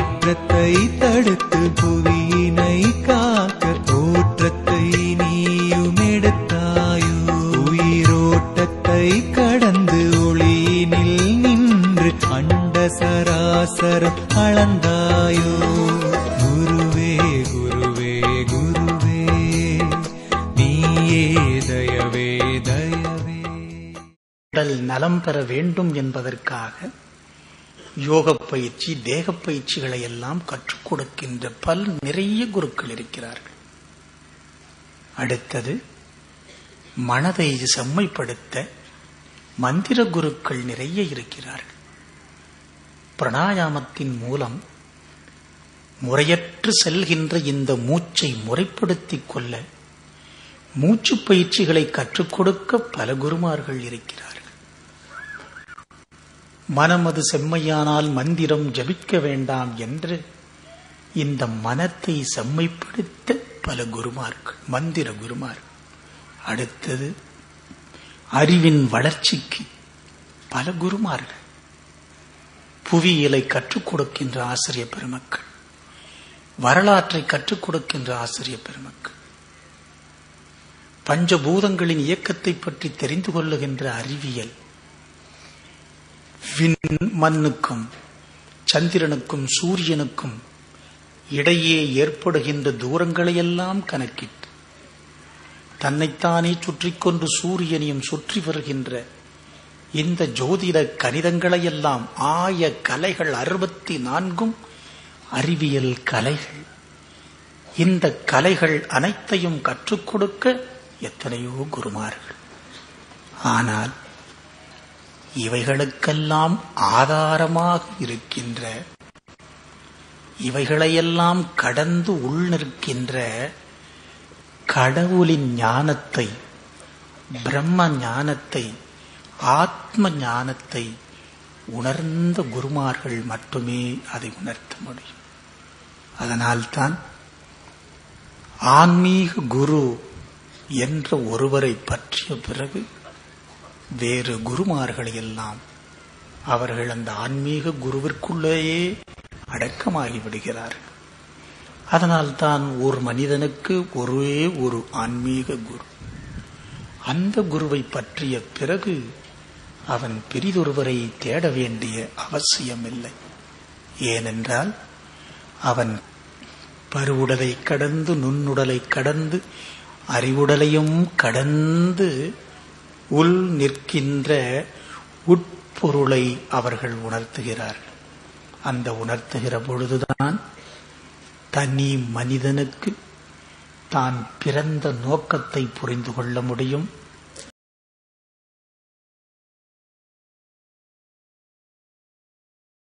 சீற்றத்தை தடுத்து புவியினை காக்க தோற்றத்தை நீயும் எடுத்தாயோ? உயிரோட்டத்தை கடந்து ஒளியினில் நின்று அண்ட சராசரம் அளந்தாயோ? குருவே குருவே குருவே நீயே தயவே தயவே. உடல் நலம் பெற வேண்டும் என்பதற்காக யோக பயிற்சி தேக பயிற்சிகளை எல்லாம் கற்றுக் கொடுக்கின்ற பல் நிறைய குருக்கள் இருக்கிறார்கள். அடுத்தது மனதை செம்மைப்படுத்த மந்திர குருக்கள் நிறைய இருக்கிறார்கள். பிராணாயாமத்தின் மூலம் முறையற்று செல்கின்ற இந்த மூச்சை முறைப்படுத்திக் கொள்ள மூச்சு பயிற்சிகளை கற்றுக் கொடுக்க பல குருமார்கள் இருக்கிறார்கள். மனமது செம்மையானால் மந்திரம் ஜபிக்க வேண்டாம் என்று இந்த மனத்தை செம்மைப்படுத்த பல குருமார்கள் மந்திர குருமார்கள். அடுத்தது அறிவின் வளர்ச்சிக்கு பல குருமார்கள். புவியியலை கற்றுக் கொடுக்கின்ற ஆசிரிய பெருமக்கள் வரலாற்றை கற்றுக் கொடுக்கின்ற ஆசிரிய பெருமக்கள் பஞ்சபூதங்களின் இயக்கத்தை பற்றி தெரிந்து கொள்ளுகின்ற அறிவியல் விண் மண்ணுக்கும் சந்திரனுக்கும் சூரியனுக்கும் இடையே ஏற்படுகின்ற தூரங்களையெல்லாம் கணக்கிட்டு தன்னைத்தானே சுற்றி கொண்டு சூரியனையும் சுற்றி வருகின்ற இந்த ஜோதிட கணிதங்களையெல்லாம் ஆய கலைகள் அறுபத்தி நான்கும் அறிவியல் கலைகள். இந்த கலைகள் அனைத்தையும் கற்றுக் கொடுக்க எத்தனையோ குருமார்கள். ஆனால் இவைகளுக்கெல்லாம் ஆதாரமாக இருக்கின்ற இவைகளையெல்லாம் கடந்து உள் நிற்கின்ற கடவுளின் ஞானத்தை பிரம்ம ஞானத்தை ஆத்ம ஞானத்தை உணர்ந்த குருமார்கள் மட்டுமே அதை உணர்த்த முடியும். அதனால்தான் ஆன்மீக குரு என்ற ஒருவரை பற்றிய பிறகு வேறு குருமார்களை எல்லாம் அவர்கள் அந்த ஆன்மீக குருவிற்குள்ளேயே அடக்கமாகி விடுகிறார்கள் அதனால்தான் ஒரு மனிதனுக்கு ஒரே ஒரு ஆன்மீக குரு. அந்த குருவை பற்றிய பிறகு அவன் பிரிதொருவரை தேட வேண்டிய அவசியமில்லை. ஏனென்றால் அவன் பருவுடலை கடந்து நுண்ணுடலை கடந்து அறிவுடலையும் கடந்து உள் நிற்கின்ற உட்பொருளை அவர்கள் உணர்த்துகிறார்கள். அந்த உணர்த்துகிற பொழுதுதான் தனி மனிதனுக்கு தான் பிறந்த நோக்கத்தை புரிந்து கொள்ள முடியும்.